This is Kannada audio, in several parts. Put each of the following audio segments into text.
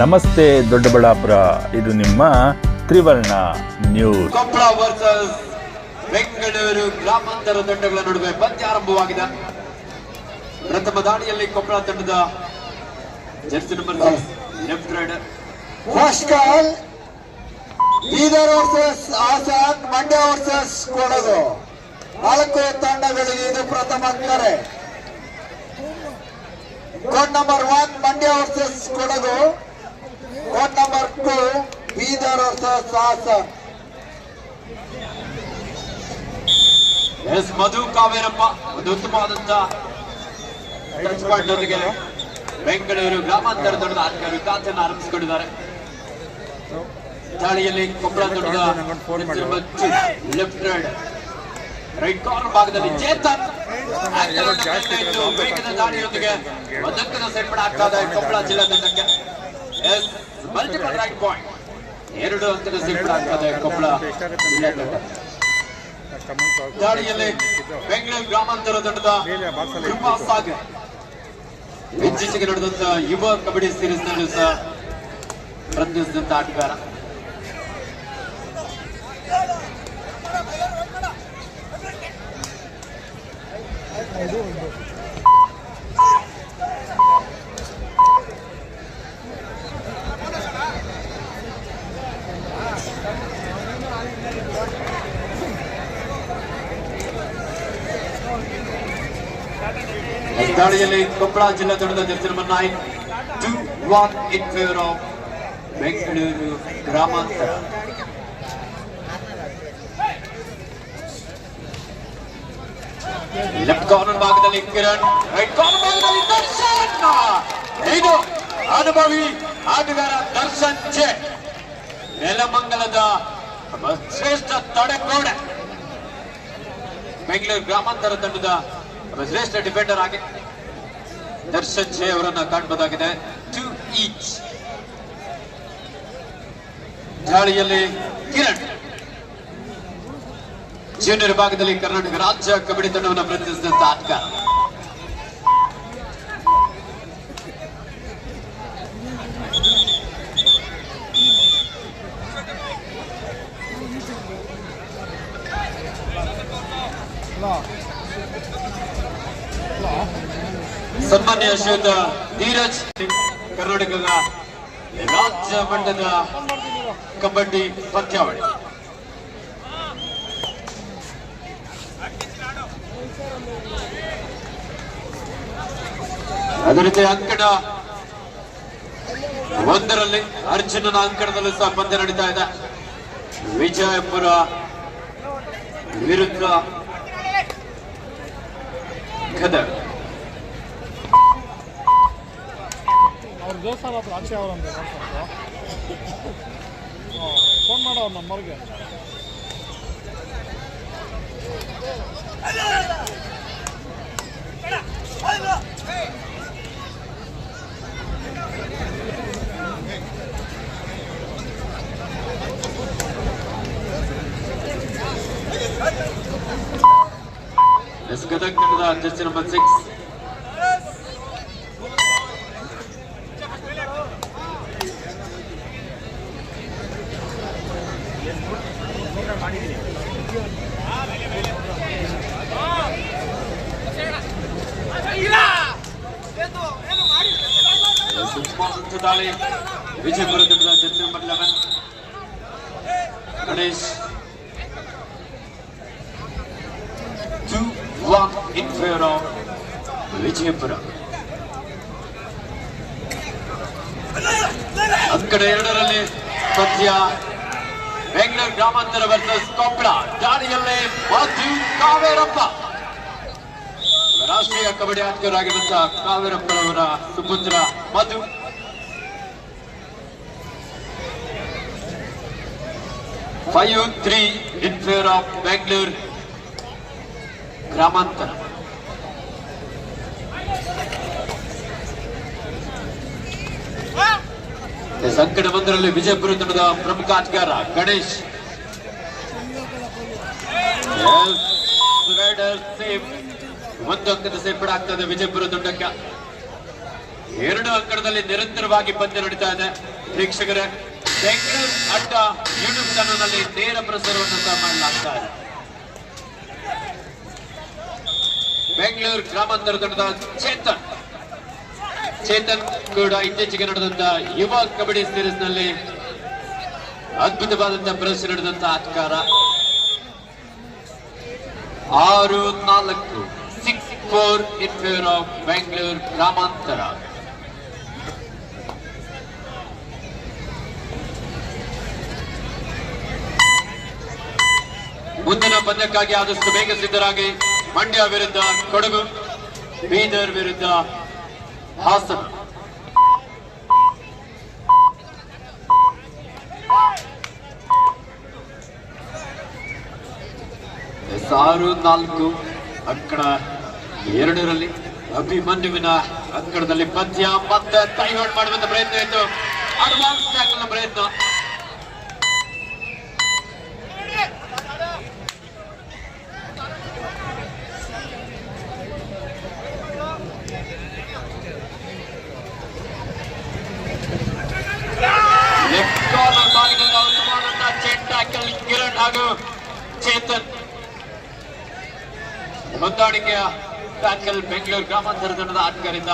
ನಮಸ್ತೆ ದೊಡ್ಡಬಳ್ಳಾಪುರ ಇದು ನಿಮ್ಮ ತ್ರಿವರ್ಣ ನ್ಯೂಸ್. ಕೊಪ್ಪಳ ವರ್ಸಸ್ ಬೆಂಗಳೂರು ಗ್ರಾಮಾಂತರ ತಂಡಗಳ ನಡುವೆ ಪಂದ್ಯ ಆರಂಭವಾಗಿದೆ. ಪ್ರಥಮ ದಾಳಿಯಲ್ಲಿ ಕೊಪ್ಪಳ ತಂಡದ jersey number left raider first call Bidar versus ಆಸಾದ್ Mandya versus Kodagu ನಾಲ್ಕು ತಂಡಗಳಿಗೆ ಇದು ಪ್ರಥಮ ಕರೆ. Code number one Mandya versus Kodagu two Bidar versus Hassan S Madhu Kaverappa ಒಂದು ಉತ್ತಮವಾದಂತ ಟಚ್ ಪಾಯಿಂಟ್ ಜೊತೆಗೆ ಬೆಂಗಳೂರು ಗ್ರಾಮಾಂತರ ದೊಡ್ಡದ ಆಟಗಾರರು ಖಾತೆಯನ್ನು ಆರಂಭಿಸಿಕೊಂಡಿದ್ದಾರೆ. ದಾಳಿಯಲ್ಲಿ ಕೊಪ್ಪಳ ದೊಡ್ಡದ ಲೆಫ್ಟ್ ರೈಡ್ ರೈಟ್ ಕಾರ್ನರ್ ಭಾಗದಲ್ಲಿ ಚೇತನ್. ದಾಳಿಯೊಂದಿಗೆ ಸೇರ್ಪಡೆ ಆಗ್ತಾ ಇದೆ ಕೊಪ್ಪಳ ಜಿಲ್ಲಾ ತಂಡಕ್ಕೆ ಎಸ್ ಮಲ್ಟಿಪಲ್ ರೈಟ್ ಪಾಯಿಂಟ್ ಎರಡು ಆಗ್ತಾ ಇದೆ ಕೊಪ್ಪಳ ದಾಳಿಯಲ್ಲಿ ಬೆಂಗಳೂರು ಗ್ರಾಮಾಂತರ ತಂಡದ ಕೃಪಾ ಸಾಗರ್. ಇತ್ತೀಚೆಗೆ ನಡೆದಂತ ಯುವ ಕಬಡ್ಡಿ ಸೀರೀಸ್ನಲ್ಲಿ ಸಹ ಪ್ರತಿನಿಧಿಸಿದಂತ ಆಟಗಾರ. ಈ ದಾಳಿಯಲ್ಲಿ ಕೊಪ್ಪಳ ಜಿಲ್ಲಾ ತಂಡದ jersey number nine two one in favour of Bengaluru ಗ್ರಾಮಾಂತರ. ಲೆಫ್ಟ್ ಕಾರ್ನರ್ ಭಾಗದಲ್ಲಿ ಕಿರಣ್ ರೈಟ್ ಕಾರ್ನರ್ ಭಾಗದಲ್ಲಿ ದರ್ಶನ್. ಇದು ಅನುಭವಿ ಆಟಗಾರ ದರ್ಶನ್ ಜೆ. ನೆಲಮಂಗಲದ ಶ್ರೇಷ್ಠ ತಡೆಗೋಡೆ. ಬೆಂಗಳೂರು ಗ್ರಾಮಾಂತರ ತಂಡದ ಶ್ರೇಷ್ಠ ಡಿಫೆಂಡರ್ ಆಗಿ ದರ್ಶನ್ ಜೆ ಅವರನ್ನ ಕಾಣಬಹುದಾಗಿದೆ ಟು ಈಚ್ ದಾಳಿಯಲ್ಲಿ ಕಿರಣ್. ಜೂನಿಯರ್ ಭಾಗದಲ್ಲಿ ಕರ್ನಾಟಕ ರಾಜ್ಯ ಕಬಡ್ಡಿ ತಂಡವನ್ನು ಪ್ರತಿನಿಧಿಸಿದಂತಹ ಆಟಗಾರ. ಸನ್ಮಾನ್ಯ ಶ್ರೀಯುತ ಧೀರಜ್, ಕರ್ನಾಟಕದ ರಾಜ್ಯ ಮಟ್ಟದ ಕಬಡ್ಡಿ ಪಂದ್ಯಾವಳಿ. ಅದೇ ರೀತಿ ಅಂಕಣ. ಒಂದರಲ್ಲಿ ಅರ್ಜುನನ ಅಂಕಣದಲ್ಲೂ ಸಹ ಪಂದ್ಯ ನಡೀತಾ ಇದೆ. ವಿಜಯಪುರ ವಿರುದ್ಧ ಗದಗ. ದೇವಸ್ಥಾನ ಹತ್ರ ಆಚೆ ಅವರಂತೆ ಫೋನ್ ಮಾಡೋ ಅವ್ರ ನಂಬರ್ಗೆ ಎಸ್ ಗದಗ ತಂಡದ ಜರ್ಸಿ ನಂಬರ್ ಸಿಕ್ಸ್ ಉತ್ತಮವಾದಂಥ ದಾಳಿ ವಿಜಯಪುರ ತಂಡದ jersey number eleven Ganesh two one in favour of Vijayapura ಅಂಕಣ ಎರಡರಲ್ಲಿ ಪಂದ್ಯ ಬೆಂಗಳೂರು ಗ್ರಾಮಾಂತರ ವರ್ಸಸ್ ಕೊಪ್ಪಳ ದಾಳಿಯಲ್ಲಿ ಮಧು ಕಾವೇರಪ್ಪ. ರಾಷ್ಟ್ರೀಯ ಕಬಡ್ಡಿ ಆಟಗಾರರಾಗಿರುವಂತಹ ಕಾವೇರಪ್ಪನವರ ಸುಪುತ್ರ Madhu. Five three in favour of Bengaluru ಗ್ರಾಮಾಂತರ. ಸಂಕಟ ಒಂದರಲ್ಲಿ ವಿಜಯಪುರ ತಂಡದ ಪ್ರಮುಖ ಆಟಗಾರ ಗಣೇಶ್. ಒಂದು ಅಂಕದ ಸೇರ್ಪಡೆ ಆಗ್ತದೆ ವಿಜಯಪುರ ತಂಡಕ್ಕೆ. ಎರಡು ಅಂಕಣದಲ್ಲಿ ನಿರಂತರವಾಗಿ ಪಂದ್ಯ ನಡೀತಾ ಇದೆ. ವೀಕ್ಷಕರೇ, ಬೆಂಗಳೂರು ಅಡ್ಡ ಯೂಟ್ಯೂಬ್ ಚಾನಲ್ನಲ್ಲಿ ನೇರ ಪ್ರಸಾರವನ್ನು ಸಹ ಮಾಡಲಾಗ್ತಾ ಇದೆ. ಬೆಂಗಳೂರು ಗ್ರಾಮಾಂತರ ತಂಡದ ಚೇತನ್. ಚೇತನ್ ಕೂಡ ಇತ್ತೀಚೆಗೆ ನಡೆದಂತ ಯುವ ಕಬಡ್ಡಿ ಸೀರೀಸ್ನಲ್ಲಿ ಅದ್ಭುತವಾದಂತಹ ಪ್ರದರ್ಶನ ನಡೆದಂತ ಆಟಗಾರ. ಆರು, ನಾಲ್ಕು six four in favour of Bengaluru ಗ್ರಾಮಾಂತರ. ಮುಂದಿನ ಪಂದ್ಯಕ್ಕಾಗಿ ಆದಷ್ಟು ಬೇಗ ಸಿದ್ಧರಾಗಿ ಮಂಡ್ಯ ವಿರುದ್ಧ ಕೊಡಗು, ಬೀದರ್ ವಿರುದ್ಧ ಹಾಸನ. ಆರು ನಾಲ್ಕು ಅಂಕಣ ಎರಡರಲ್ಲಿ ಅಭಿಮನ್ಯುವಿನ ಅಂಕಣದಲ್ಲಿ ಪದ್ಯ ಮತ್ತೆ ಕೈವಾಡ್ ಮಾಡುವಂತ ಪ್ರಯತ್ನ ಇತ್ತು. ಅಡ್ವಾನ್ಸ್ ಪ್ರಯತ್ನ ಲೆಫ್ಟ್ ಕಾರ್ನರ್ ಭಾಗದಿಂದ ಉತ್ತಮವಾದಂತಹ ಚೆಂಡ್ ಟ್ಯಾಕಲ್ ಕಿರಣ್ ಹಾಗೂ ಚೇತನ್ ಹೊಂದಾಣಿಕೆಯ ಟ್ಯಾಕಲ್ ಬೆಂಗಳೂರು ಗ್ರಾಮಾಂತರ ತಂಡದ ಆಟಗಾರಿಂದ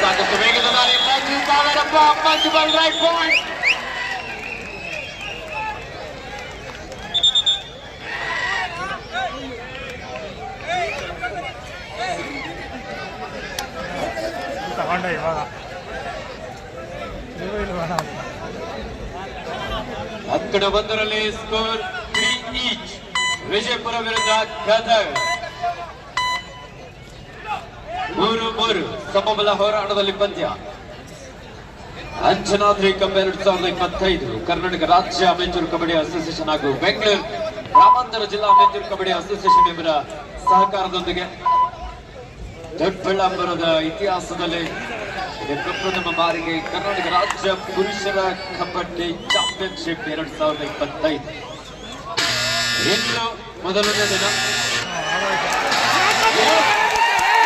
ಸಾಕಷ್ಟು ವೇಗದ ದಾರಿ ಮಂಜು ಕಾವೇರಪ್ಪ ಮಂಜು ಬಲ್ ರೈಟ್ ಪಾಯಿಂಟ್ ತಗೊಂಡೆ ಇವಾಗ ನೀವು ಬೇಡ ಒಂದರಲ್ಲಿ ಸ್ಕೋರ್ ತ್ರೀ ಈಚ್ ವಿಜಯಪುರ ವಿರುದ್ಧ ಗದಗ್ ಮೂರು ಮೂರು. ಸಮಬಲ ಹೋರಾಟದಲ್ಲಿ ಪಂದ್ಯ. ಅಂಜನಾದ್ರಿ ಕಪ್ ಎರಡ್ ಸಾವಿರದ ಇಪ್ಪತ್ತೈದು. ಕರ್ನಾಟಕ ರಾಜ್ಯ ಅಮೆಚೂರ್ ಕಬಡ್ಡಿ ಅಸೋಸಿಯೇಷನ್ ಹಾಗೂ ಬೆಂಗಳೂರು ಗ್ರಾಮಾಂತರ ಜಿಲ್ಲಾ ಅಮೆಚೂರ್ ಕಬಡ್ಡಿ ಅಸೋಸಿಯೇಷನ್ ಇವರ ಸಹಕಾರದೊಂದಿಗೆ ದೊಡ್ಡಬಳ್ಳಾಪುರದ ಇತಿಹಾಸದಲ್ಲಿ ಪ್ರಪ್ರಥಮ ಬಾರಿಗೆ ಕರ್ನಾಟಕ ರಾಜ್ಯ ಪುರುಷರ ಕಬಡ್ಡಿ ಚಾಂಪಿಯನ್ಶಿಪ್ ಎರಡ್ ಸಾವಿರದ ಇಪ್ಪತ್ತೈದು ಇನ್ನು ಮೊದಲನೇ ದಿನ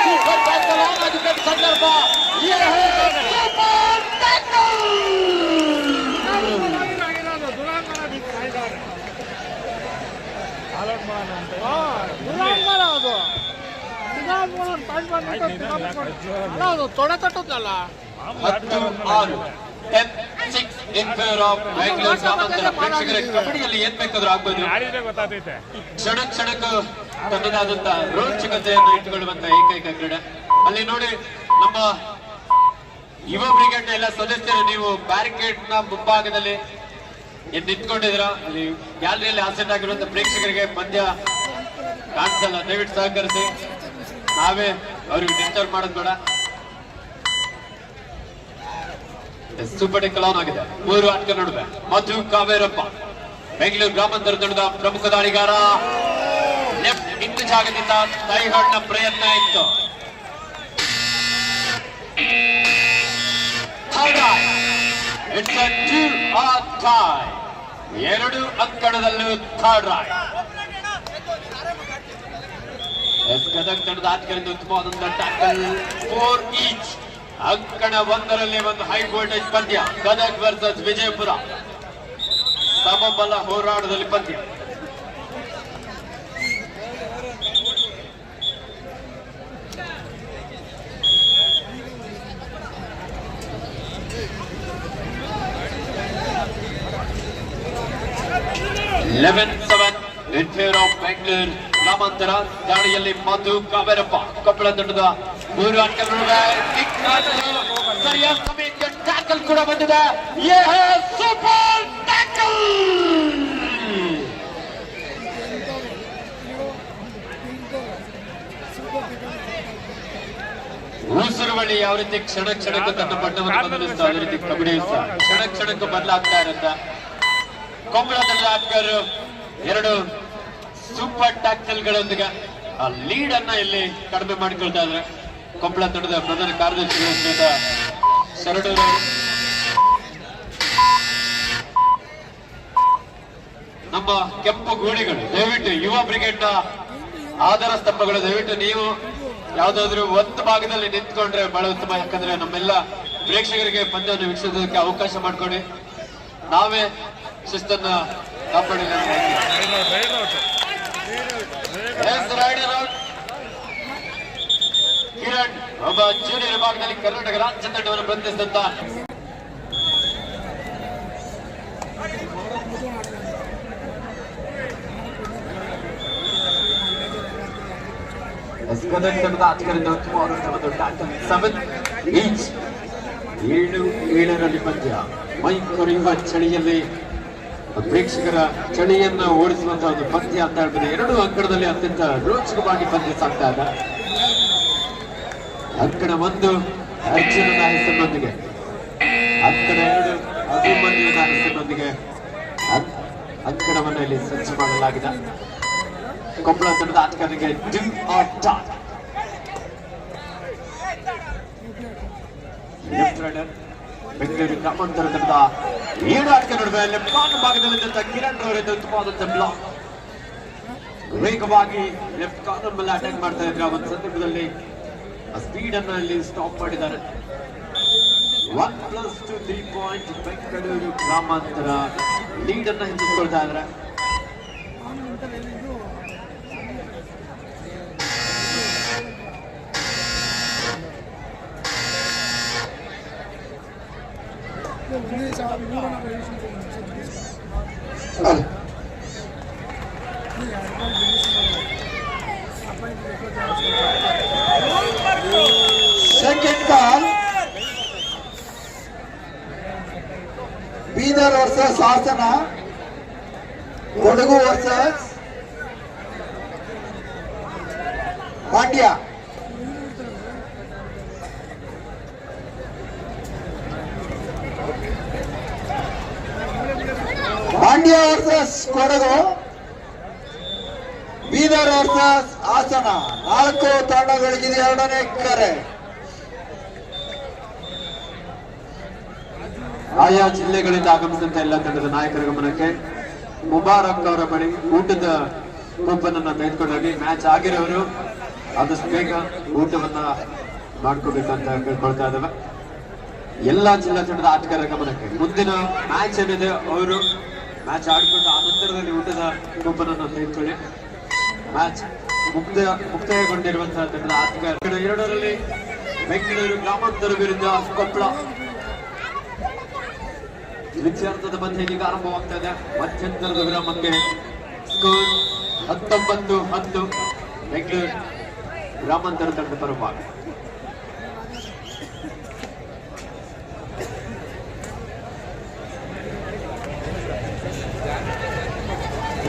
ಸೂಪರ್ ಟ್ಯಾಕಲ್ ಆಗೋದಕ್ಕೆ ಸಂದರ್ಭ ಯೇ ಹೇ ಸೂಪರ್ ಟ್ಯಾಕಲ್! ಅಲರ್ಟ್ ಮಾಡೋಣ ಅಂತ ದುರಾಂಗಣ ಅದು ದುರಾಂಗಣ ಟೈಮ್ ಅಲ್ಲ ಅದು ತೊಡೆ ತಟ್ಟುತ್ತಲ್ಲ ಹತ್ತು ಆರು ten six in favour of Bengaluru ಗ್ರಾಮಾಂತರ ಪ್ರೇಕ್ಷಕರ ಕಬಡ್ಡಿಯಲ್ಲಿ ಏನ್ ಬೇಕಾದ್ರೂ ಆಗ್ಬೋದು. ಆಡಿದ್ರೆ ಗೊತ್ತಾಗ್ತೈತೆ? ಕ್ಷಣ ಕ್ಷಣಕ್ಕೂ ತನ್ನದಾದಂತ ರೋಚಕತೆಯನ್ನು ಇಟ್ಟುಕೊಳ್ಳುವಂತ ಏಕೈಕ ಕ್ರೀಡೆ. ಅಲ್ಲಿ ನೋಡಿ ನಮ್ಮ ಯುವ ಬ್ರಿಗೇಡ್ ಎಲ್ಲ ಸದಸ್ಯರು ನೀವು ಬ್ಯಾರಿಕೇಡ್ನ ಮುಂಭಾಗದಲ್ಲಿ ಏನ್ ನಿಂತ್ಕೊಂಡಿದ್ರ ಅಲ್ಲಿ ಗ್ಯಾಲರಿಯಲ್ಲಿ ಆಸೆಂಟ್ ಆಗಿರುವಂತ ಪ್ರೇಕ್ಷಕರಿಗೆ ಪಂದ್ಯ ಕಾಣಿಸಲ್ಲ. ದಯವಿಟ್ಟು ಸಹಕರಿಸಿ. ನಾವೇ ಅವ್ರಿಗೆ ಡಿಸ್ಟರ್ಬ್ ಮಾಡೋದು ಬೇಡ. ಸೂಪರ್ ಟೆಕ್ ಆನ್ ಆಗಿದೆ ಮೂರು ಆಟಕ ನಡುವೆ. ಮಧು ಕಾವೇರಪ್ಪ. ಬೆಂಗಳೂರು ಗ್ರಾಮಾಂತರ ತಂಡದ ಪ್ರಮುಖ ದಾಳಿಗಾರ. ಲೆಫ್ಟ್ ಇಂದು ಜಾಗದಿಂದ ಕೈಹಾಡ್ನ ಪ್ರಯತ್ನ ಇತ್ತು. ಟೂ ಎರಡು ಅಂಕಣದಲ್ಲೂ ಥರ್ಡ್ ರಾಯ್ ಎಸ್ ತಂಡದ ಆಟಗಳಿಂದ ಉತ್ತಮವಾದಂತಹ ಟ್ಯಾಕಲ್ ಫೋರ್ ಈಚ್ ಅಂಕಣ ಒಂದರಲ್ಲಿ ಒಂದು ಹೈ ವೋಲ್ಟೇಜ್ ಪಂದ್ಯ. ಗದಗ್ ವರ್ಸಸ್ ವಿಜಯಪುರ. ಸಮಬಲ ಹೋರಾಟದಲ್ಲಿ ಪಂದ್ಯ. Eleven seven in favour of Bengaluru ಗ್ರಾಮಾಂತರ ದಾಳಿಯಲ್ಲಿ ಮಧು ಕಾವೇರಪ್ಪ. ಕೊಪ್ಪಳ ತಂಡದ ಮೂರು ಸರಿಯಾದ ಟ್ಯಾಕಲ್ ಕೂಡ ಬಂದಿದೆ. ಸೂಪರ್ ಟ್ಯಾಕಲ್ ಉಸಿರುವಳಿ ಯಾವ ರೀತಿ ಕ್ಷಣ ಕ್ಷಣಕ್ಕೆ ತನ್ನ ಬಣ್ಣವನ್ನು ಬದಲಿಸ್ತಾ ಅದೇ ರೀತಿ ಕಬಡ್ಡಿ ಕ್ಷಣ ಕ್ಷಣಕ್ಕೂ ಬದಲಾಗ್ತಾ ಇರುತ್ತೆ. ತಂಡದ ಆಟಗಾರರು ಎರಡು ಸೂಪರ್ ಟ್ಯಾಕ್ಟಲ್ಗಳೊಂದಿಗೆ ಆ ಲೀಡ್ ಅನ್ನ ಇಲ್ಲಿ ಕಡಿಮೆ ಮಾಡಿಕೊಳ್ತಾ ಇದ್ರೆ ಕೊಪ್ಪಳ ತಂಡದ ಪ್ರಧಾನ ಕಾರ್ಯದರ್ಶಿಗಳ ಸರಡೂರು ಶರಣೂರು ನಮ್ಮ ಕೆಂಪು ಗೂಳಿಗಳು ದಯವಿಟ್ಟು ಯುವ ಬ್ರಿಗೇಡ್ನ ಆಧಾರ ಸ್ತಂಭಗಳು, ದಯವಿಟ್ಟು ನೀವು ಯಾವ್ದಾದ್ರು ಒಂದು ಭಾಗದಲ್ಲಿ ನಿಂತ್ಕೊಂಡ್ರೆ ಬಹಳ ಉತ್ತಮ, ಯಾಕಂದ್ರೆ ನಮ್ಮೆಲ್ಲ ಪ್ರೇಕ್ಷಕರಿಗೆ ಪಂದ್ಯವನ್ನು ವೀಕ್ಷಿಸೋದಕ್ಕೆ ಅವಕಾಶ ಮಾಡ್ಕೊಡಿ. ನಾವೇ ಶಿಸ್ತನ್ನ ಕಾಪಾಡಿಲ್ಲ ಅಂತ ಹೇಳ್ತೀನಿ. Yes, rider out. ಕಿರಣ್ ಒಬ್ಬ ಜೂನಿಯರ್ ವಿಭಾಗದಲ್ಲಿ ಕರ್ನಾಟಕ ರಾಜ್ಯ ತಂಡವನ್ನು ಪ್ರತಿನಿಧಿಸಿದಂತ ಗದಗ ತಂಡದ ಆಟಗಾರರಿಂದ ಉತ್ತಮವಾದಂತಹ ಒಂದು ಟ್ಯಾಕಲ್ ಸೆವೆನ್ ಈಚ್ ಏಳು ಏಳರಲ್ಲಿ ಪಂದ್ಯ ಮೈ ಕೊರೆಯುವ ಚಳಿಯಲ್ಲಿ ಪ್ರೇಕ್ಷಕರ ಚಳಿಯನ್ನ ಓಡಿಸುವಂತಹ ಒಂದು ಪಂದ್ಯ ಅಂತ ಹೇಳ್ಬೋದು. ಎರಡು ಅಂಕಣದಲ್ಲಿ ಅತ್ಯಂತ ರೋಚಕವಾಗಿ ಪಂದ್ಯ ಇದೆ. ಅಂಕಣ ಒಂದು ಅರ್ಜುನನ ಹೆಸರಿನೊಂದಿಗೆ ಅಂಕಣ ಎರಡು ಅಭಿಮನ್ಯುವಿನ ಹೆಸರಿನೊಂದಿಗೆ ಅಂಕಣವನ್ನು ಇಲ್ಲಿ ಸ್ವಚ್ಛ ಮಾಡಲಾಗಿದೆ. ಕೊಪ್ಪಳ ತಂಡದ ಆಟಗಾರರಿಗೆ ಜಿಮ್ ಬೆಂಗಳೂರು ಗ್ರಾಮಾಂತರ ತಂಡದ ಆಟಗಾರ ನಡುವೆ ಲೆಫ್ಟ್ ಭಾಗದಲ್ಲಿದ್ದಂತ ಕಿರಣ್ ಅವರಿಂದ ಉತ್ತಮವಾದಂತಹ ಬ್ಲಾಕ್ ವೇಗವಾಗಿ ಲೆಫ್ಟ್ ಕಾರ್ನರ್ ಮೇಲೆ ಅಟ್ಯಾಕ್ ಮಾಡ್ತಾ ಇದ್ರೆ ಒಂದು ಸಂದರ್ಭದಲ್ಲಿ ಸ್ಪೀಡ್ ಅನ್ನ ಅಲ್ಲಿ ಸ್ಟಾಪ್ ಮಾಡಿದ್ದಾರೆ. One plus two three point Bengaluru ಗ್ರಾಮಾಂತರ ಲೀಡ್ ಅನ್ನ ಇದ್ದಾರೆ. ಅಲ್ಲಿ. Second call Bidar versus Hassan Kodagu versus Mandya versus Kodagu, Bidar versus Hassan. ನಾಲ್ಕು ತಂಡಗಳಿಗಿದೆ, ಎರಡನೇ ಕರೆ. ಆಯಾ ಜಿಲ್ಲೆಗಳಿಂದ ಆಗಮಿಸಿದಂತ ಎಲ್ಲ ತಂಡದ ನಾಯಕರ ಗಮನಕ್ಕೆ ಮುಬಾರಕ್ ಅವರ ಬಳಿ ಊಟದ ಕೂಪನ್ ಅನ್ನ ತೆಗೆದುಕೊಂಡೋಗಿ ಮ್ಯಾಚ್ ಆಗಿರೋರು, ಆದಷ್ಟು ಬೇಗ ಊಟವನ್ನ ಮಾಡ್ಕೋಬೇಕಂತ ಕೇಳ್ಕೊಳ್ತಾ ಇದ್ದಾವೆ ಎಲ್ಲಾ ಜಿಲ್ಲಾ ತಂಡದ ಆಟಗಾರರ ಗಮನಕ್ಕೆ. ಮುಂದಿನ ಮ್ಯಾಚ್ ಏನಿದೆ, ಅವರು ಮ್ಯಾಚ್ ಆಡಿಕೊಂಡು ಆ ನಂತರದಲ್ಲಿ ಊಟದ ಕೂಪನ್ ಅನ್ನು ತೆಗೆದುಕೊಳ್ಳಿ ಮ್ಯಾಚ್ ಮುಕ್ತ, ಮುಕ್ತಾಯಗೊಂಡಿರುವಂತಹ ತಂಡದ ಆಟಗಾರ ಎರಡರಲ್ಲಿ ಬೆಂಗಳೂರು ಗ್ರಾಮಾಂತರ ವಿರುದ್ಧ ಕೊಪ್ಪಳ ವಿಚಾರದ ಮಧ್ಯೆ ಈಗ ಆರಂಭವಾಗ್ತಾ ಇದೆ ಮಧ್ಯಂತರದ ವಿರಾಮಕ್ಕೆ ಸ್ಕೋರ್ ಹತ್ತೊಂಬತ್ತು ಹತ್ತು. ಬೆಂಗಳೂರು ಗ್ರಾಮಾಂತರ ತಂಡ ಪರವಾಗಿ.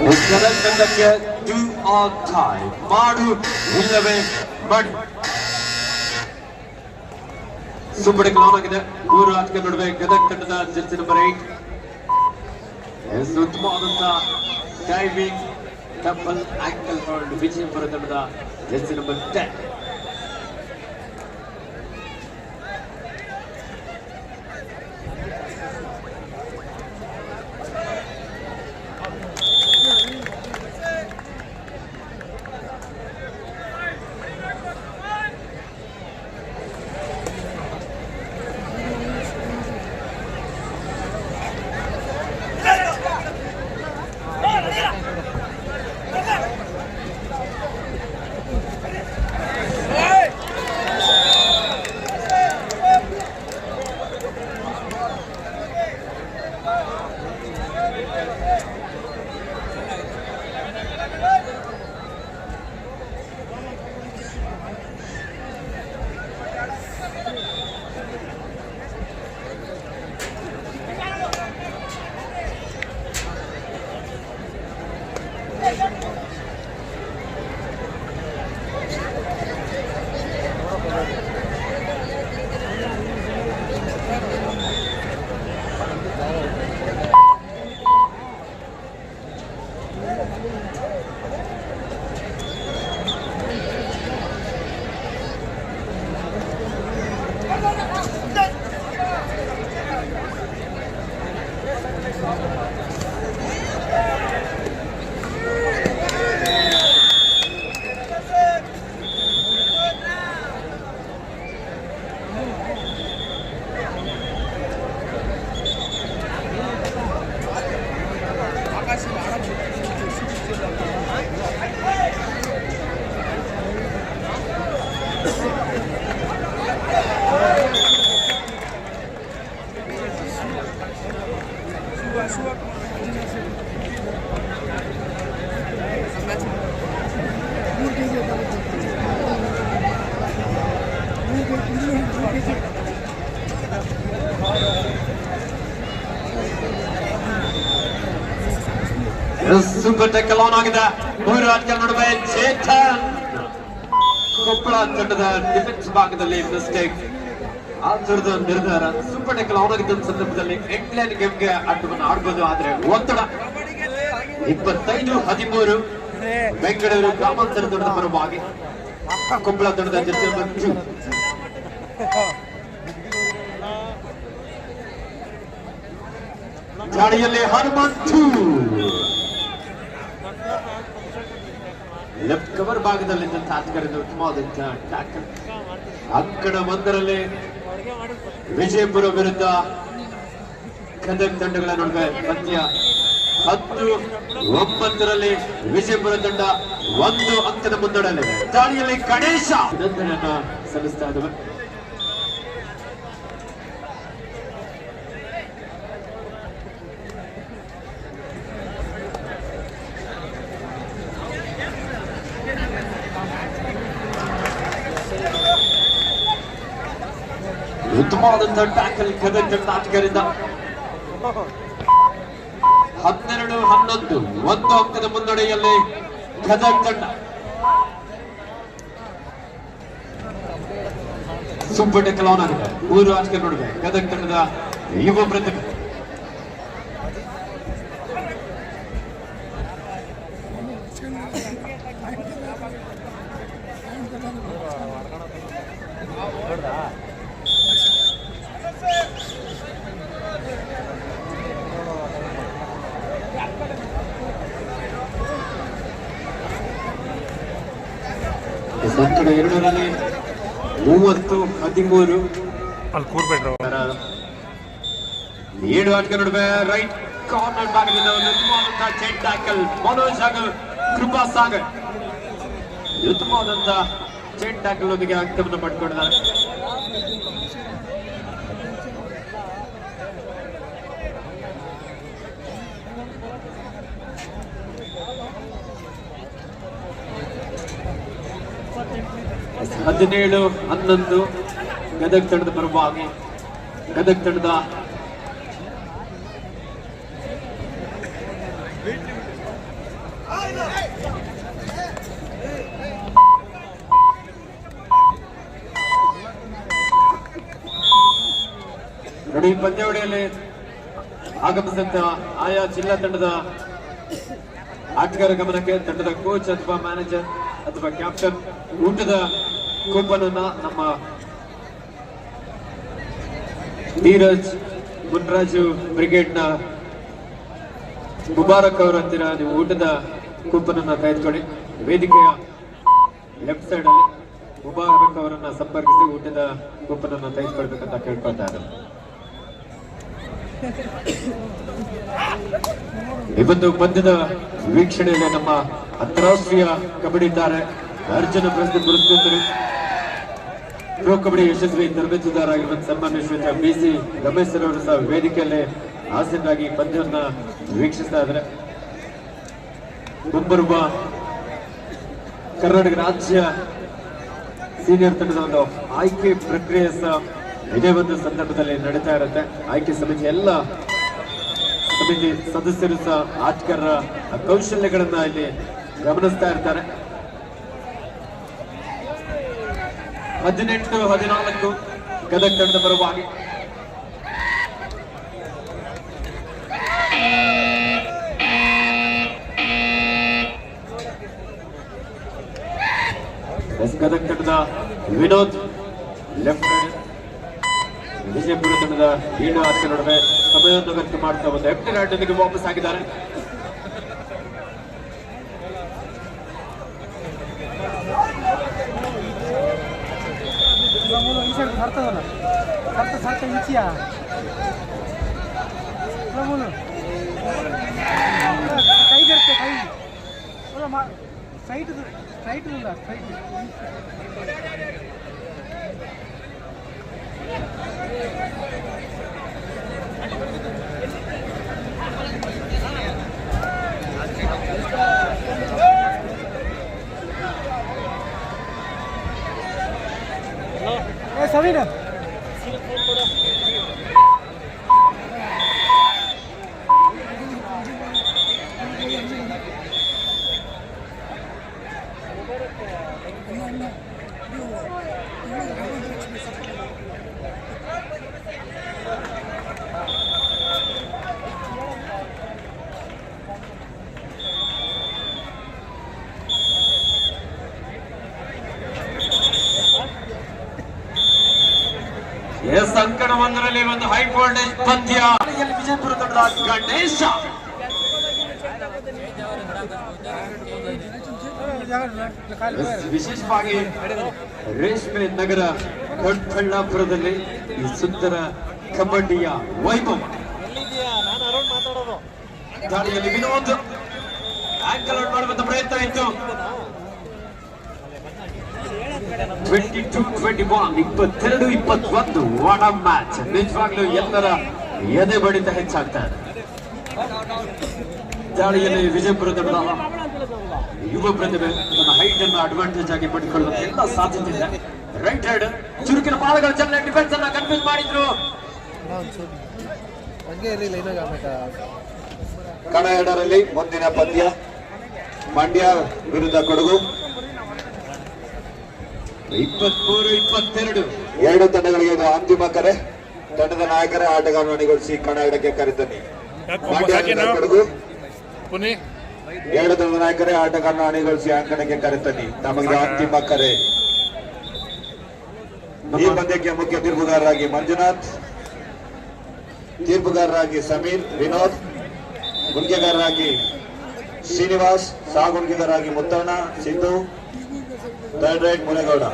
ತಂಡಕ್ಕೆ ಡೂ ಆರ್ ಟೈ ಮಾಡು ಇಲ್ಲವೇ ಬಟ್ ಸುಬ್ಬಡಿ ಕ್ಲೌನ್ ಆಗಿದೆ ಮೂರು ಆಟಗಾರ ನಡುವೆ ಗದಗ್ ತಂಡದ ಜರ್ಸಿ ನಂಬರ್ ಏಟ್ ಉತ್ತಮವಾದಂತ ಡೈವಿಂಗ್ ಡಬಲ್ ಆಂಕಲ್ ವಿಜಯಪುರ ತಂಡದ ಜರ್ಸಿ ನಂಬರ್ ಟೆನ್ ಸುಂಕ ಟೆಕ್ಕಲವನ್ ಆಗಿದೆ ಭೂರಾಜ್ ಕನ್ನಡ ಮೇಲೆ ಚೇತನ್ ಕೊಪ್ಪಳ ತಂಡದ ಡಿಫೆನ್ಸ್ ಭಾಗದಲ್ಲಿ ಮಿಸ್ಟೇಕ್ ಆತರದ ನಿರ್ಧಾರ ಸೂಪರ್ ಟೆಕ್ಕಲ್ ಆನ್ ಆಗಿದ್ದ ಸಂದರ್ಭದಲ್ಲಿ ಎಂಟ್ಲೈನ್ ಗೇಮ್ಗೆ ಆಟವನ್ನು ಆಡ್ಬೋದು. ಆದ್ರೆ ಒತ್ತಡ ಇಪ್ಪತ್ತೈದು ಹದಿಮೂರು. ಬೆಂಗಳೂರು ಗ್ರಾಮಾಂತರ ತಂಡದ ಪರವಾಗಿ ಕೊಪ್ಪಳ ತಂಡದ ಜೊತೆ ಮಂಜು ಗಾಡಿಯಲ್ಲಿ ಹನುಮಂತು ಲೆಫ್ಟ್ ಕವರ್ ಭಾಗದಲ್ಲಿದ್ದಂತಹ ಆಟಗಾರರು ಉತ್ತಮವಾದಂತಹ ಟ್ಯಾಕಲ್ ಅಂಕಣ ಒಂದರಲ್ಲಿ ವಿಜಯಪುರ ವಿರುದ್ಧ ಗದಗ್ ತಂಡಗಳ ನಡುವೆ ಪಂದ್ಯ ಹತ್ತು ಒಂಬತ್ತರಲ್ಲಿ ವಿಜಯಪುರ ತಂಡ ಒಂದು ಅಂಕದ ಮುನ್ನಡೆಯಲ್ಲಿದೆ. ದಾಳಿಯಲ್ಲಿ ಗಣೇಶ. ಅಭಿನಂದನೆಯನ್ನ ಸಲ್ಲಿಸ್ತಾ ಇದ್ದಾವೆ ಉತ್ತಮವಾದಂತಹ ಟ್ಯಾಕಲ್ ಗದಗ ಆಟಗಾರರಿಂದ ಹನ್ನೆರಡು, ಹನ್ನೊಂದು, ಒಂದು ಅಂಕದ ಮುನ್ನಡೆಯಲ್ಲಿ ಗದಗ ತಂಡ. ಸೂಪರ್ ಕಲಾವನಾಗಿದೆ ಮೂರು ಆಟಗಾರ ನಡುವೆ ಗದಗ್ ತಂಡದ ಯುವ ಪ್ರತಿಭೆ ಸಂಕಡ ಎರಡರಲ್ಲಿ ಹದಿಮೂರು ಅಲ್ಲಿ ಕೂರ್ಬೇಡ್ರು ಏಳು ಆಟಕ್ಕೆ ನಡುವೆ ರೈಟ್ ಕಾರ್ನರ್ ಭಾಗದಿಂದ ಒಂದು ಉತ್ತಮವಾದಂತಹ ಚೆಂಡ್ ಟ್ಯಾಕಲ್ ಮನೋಜ್ ಸಾಗರ್ ಕೃಪಾ ಸಾಗರ್. ಉತ್ತಮವಾದಂತಹ ಚೆಂಡ್ ಟ್ಯಾಕಲ್ ಒಂದಿಗೆ ಅಂಕವನ್ನು ಪಡ್ಕೊಂಡಿದ್ದಾರೆ ಹದಿನೇಳು ಹನ್ನೊಂದು. ಗದಗ್ ತಂಡದ ಪರವಾಗಿ, ಗದಗ ತಂಡದ ನೋಡಿ ಪಂದ್ಯಾವಳಿಯಲ್ಲಿ ಆಗಮಿಸಿದಂತ ಆಯಾ ಜಿಲ್ಲಾ ತಂಡದ ಆಟಗಾರ ಗಮನಕ್ಕೆ ತಂಡದ ಕೋಚ್ ಅಥವಾ ಮ್ಯಾನೇಜರ್ ಅಥವಾ ಕ್ಯಾಪ್ಟನ್ ಊಟದ ಕೂಪನ್ ಅನ್ನ ನಮ್ಮ ಧೀರಜ್ ಮುನ್ರಾಜು ಬ್ರಿಗೇಡ್ನ ಮುಬಾರಕ್ ಅವರ ಹತ್ತಿರ ನೀವು ಊಟದ ಕೂಪನ್ ಅನ್ನ ತೆಗೆದುಕೊಳ್ಳಿ ವೇದಿಕೆಯ ಲೆಫ್ಟ್ ಸೈಡ್ ಅಲ್ಲಿ ಮುಬಾರಕ್ ಅವರನ್ನ ಸಂಪರ್ಕಿಸಿ ಊಟದ ಕೂಪನ್ ಅನ್ನ ತೆಗೆದುಕೊಳ್ಬೇಕಂತ ಕೇಳ್ಕೊಳ್ತಾ ಇದ್ದಾರೆ. ಇವತ್ತು ಪಂದ್ಯದ ವೀಕ್ಷಣೆಯಲ್ಲಿ ನಮ್ಮ ಅಂತಾರಾಷ್ಟ್ರೀಯ ಕಬಡ್ಡಿ ತಾರೆ ಅರ್ಜುನ ಪ್ರಶಸ್ತಿ ಪುರಸ್ಕೃತರು ಪ್ರೋ ಕಬಡ್ಡಿ ಯಶಸ್ವಿ ತರಬೇತುದಾರರಾಗಿರುವಂತಹ ಸನ್ಮಾನ್ಯ Shweta B C Ramesh sir ಅವರು ಸಹ ವೇದಿಕೆಯಲ್ಲಿ ಹಾಸನಾಗಿ ಪಂದ್ಯವನ್ನ ವೀಕ್ಷಿಸ್ತಾ ಇದ್ದಾರೆ. ಮುಂಬರುವ ಕರ್ನಾಟಕ ರಾಜ್ಯ ಸೀನಿಯರ್ ತಂಡದ ಒಂದು ಆಯ್ಕೆ ಪ್ರಕ್ರಿಯೆ ಸಹ ಇದೇ ಒಂದು ಸಂದರ್ಭದಲ್ಲಿ ನಡೀತಾ ಇರುತ್ತೆ. ಆಯ್ಕೆ ಸಮಿತಿ ಎಲ್ಲ ಸಮಿತಿ ಸದಸ್ಯರು ಸಹ ಆಟಗಾರರ ಕೌಶಲ್ಯಗಳನ್ನ ಇಲ್ಲಿ ಗಮನಿಸ್ತಾ ಇರ್ತಾರೆ. ಹದಿನೆಂಟು, ಹದಿನಾಲ್ಕು ಗದಗ ತಂಡದ ಪರವಾಗಿ. ಗದಗ ತಂಡದ ವಿನೋದ್, ಲೆಫ್ಟ್ ವಿಜಯಪುರ ತಂಡದ ಈಡು ಆಟದ ನಡುವೆ ಸಮಯವನ್ನು ವ್ಯಕ್ತ ಮಾಡ್ತಾ ಒಂದು ರಾಡ್ನೊಂದಿಗೆ ವಾಪಸ್ ಆಗಿದ್ದಾರೆ. ಈ ಸೈಡ್ ಬರ್ತದಲ್ಲ ಬರ್ತ ಸರ್ತ ಈಚಿಯ ಪ್ರಭುನು ಕೈ ಇರುತ್ತೆ ಕೈ ಸೈಟ್ ಸ್ಟ್ರೈಟ್ ಇಲ್ಲ ಸ್ಟ್ರೈಟ್ ಏ ಸವೀನ ಎಸ್ ಅಂಕಣ ಒಂದರಲ್ಲಿ ಒಂದು ಹೈ ವೋಲ್ಟೇಜ್ ಪಂದ್ಯ ವಿಜಯಪುರ ತಂಡದ ಗಣೇಶ. ವಿಶೇಷವಾಗಿ ರೇಷ್ಮೆ ನಗರ ದೊಡ್ಡಬಳ್ಳಾಪುರದಲ್ಲಿ ಈ ಸುಂದರ ಕಬಡ್ಡಿಯ ವೈಭವ. ದಾಳಿಯಲ್ಲಿ ವಿನೋದ್. ಆಂಕಲ್ ಔಟ್ ಮಾಡುವಂತ ಪ್ರಯತ್ನ ಇತ್ತು ಟ್ವೆಂಟಿ ಟು ಟ್ವೆಂಟಿ ಒನ್ ಇಪ್ಪತ್ತೆರಡು ಇಪ್ಪತ್ತೊಂದು ವಾಟ್ ಮ್ಯಾಚ್ ನಿಜವಾಗ್ಲೂ ಎಲ್ಲರ ಎದೆ ಬಡಿತ ಹೆಚ್ಚಾಗ್ತಾ ಇದೆ. ದಾಳಿಯಲ್ಲಿ ವಿಜಯಪುರ ಯುವ ಪ್ರತಿಭೆ, ತನ್ನ ಹೈಟ್ ಅನ್ನು ಅಡ್ವಾಂಟೇಜ್ ಆಗಿ ಪಡೆದುಕೊಳ್ಳುವ ಎಲ್ಲ ಸಾಧ್ಯತೆ ಇದೆ. ರೈಟ್ ಹ್ಯಾಂಡ್ ಚುರುಕಿನ ಪಾಲಗಳ ಚೆನ್ನಾಗಿ ಡಿಫೆನ್ಸ್ ಅನ್ನ ಕನ್ಫ್ಯೂಸ್ ಮಾಡಿದ್ರು. ಕಣ ಎರಡರಲ್ಲಿ ಮುಂದಿನ ಪಂದ್ಯ, ಮಂಡ್ಯ ವಿರುದ್ಧ ಕೊಡಗು. ಇಪ್ಪತ್ಮೂರು ಇಪ್ಪತ್ತೆರಡು. ಎರಡು ತಂಡಗಳಿಗೆ ಇದು ಅಂತಿಮ ಕರೆ. ತಂಡದ ನಾಯಕರೇ ಕಣ ಕರೆತನ್ನಿ. ವಿರುದ್ಧ ಕೊಡಗು. ಎರಡು ತಂಡದ ನಾಯಕರೇ ಆಟಗಾರನ ಅಣಿಗೊಳಿಸಿ ಅಂಕಣಕ್ಕೆ ಕರೆತನ್ನಿ. ನಮಗೆ ಅಂತಿಮ ಕರೆ. ಈ ಪಂದ್ಯಕ್ಕೆ ಮುಖ್ಯ ತೀರ್ಪುಗಾರರಾಗಿ ಮಂಜುನಾಥ್ ತೀರ್ಪುಗಾರರಾಗಿ ಸಮೀರ್ ವಿನೋದ್ ಗುಂಡಿಗಾರರಾಗಿ ಶ್ರೀನಿವಾಸ್ ಸಹ ಗುಂಕೆಗಾರರಾಗಿ Muthanna Siddu third right Munegowda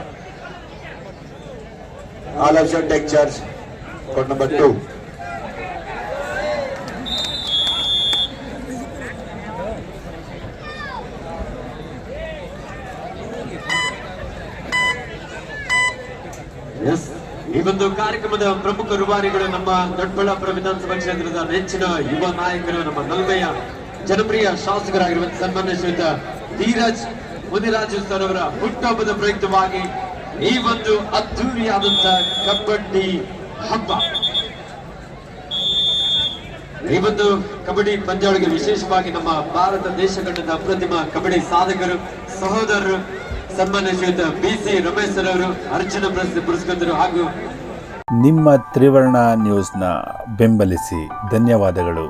all option take charge code number two ಈ ಒಂದು ಕಾರ್ಯಕ್ರಮದ ಪ್ರಮುಖ ರೂವಾರಿಗಳು ನಮ್ಮ ದೊಡ್ಡಬಳ್ಳಾಪುರ ವಿಧಾನಸಭಾ ಕ್ಷೇತ್ರದ ನೆಚ್ಚಿನ ಯುವ ನಾಯಕರು, ನಮ್ಮ ನಲ್ಮೆಯ ಜನಪ್ರಿಯ ಶಾಸಕರಾಗಿರುವಂತಹ ಸನ್ಮಾನ್ಯ ಶ್ರೀಯುತ ಧೀರಜ್ ಮುನಿರಾಜು ಸರ್ ಅವರ ಹುಟ್ಟುಹಬ್ಬದ ಪ್ರಯುಕ್ತವಾಗಿ ಈ ಒಂದು ಅದ್ದೂರಿಯಾದಂತಹ ಕಬಡ್ಡಿ ಹಬ್ಬ. ಈ ಒಂದು ಕಬಡ್ಡಿ ಪಂದ್ಯಾವಳಿಗೆ ವಿಶೇಷವಾಗಿ ನಮ್ಮ ಭಾರತ ದೇಶ ಕಂಡದ ಅಪ್ರತಿಮ ಕಬಡ್ಡಿ ಸಾಧಕರು, ಸಹೋದರರು, ಸನ್ಮಾನ್ಯ ಬಿ ಸಿ ರಮೇಶ್ ಸರ್ ಅವರು ಅರ್ಜುನ ಪ್ರಶಸ್ತಿ ಪುರಸ್ಕೃತರು ಹಾಗೂ ನಿಮ್ಮ ತ್ರಿವರ್ಣ ನ್ಯೂಸ್ನ ಬೆಂಬಲಿಸಿ ಧನ್ಯವಾದಗಳು.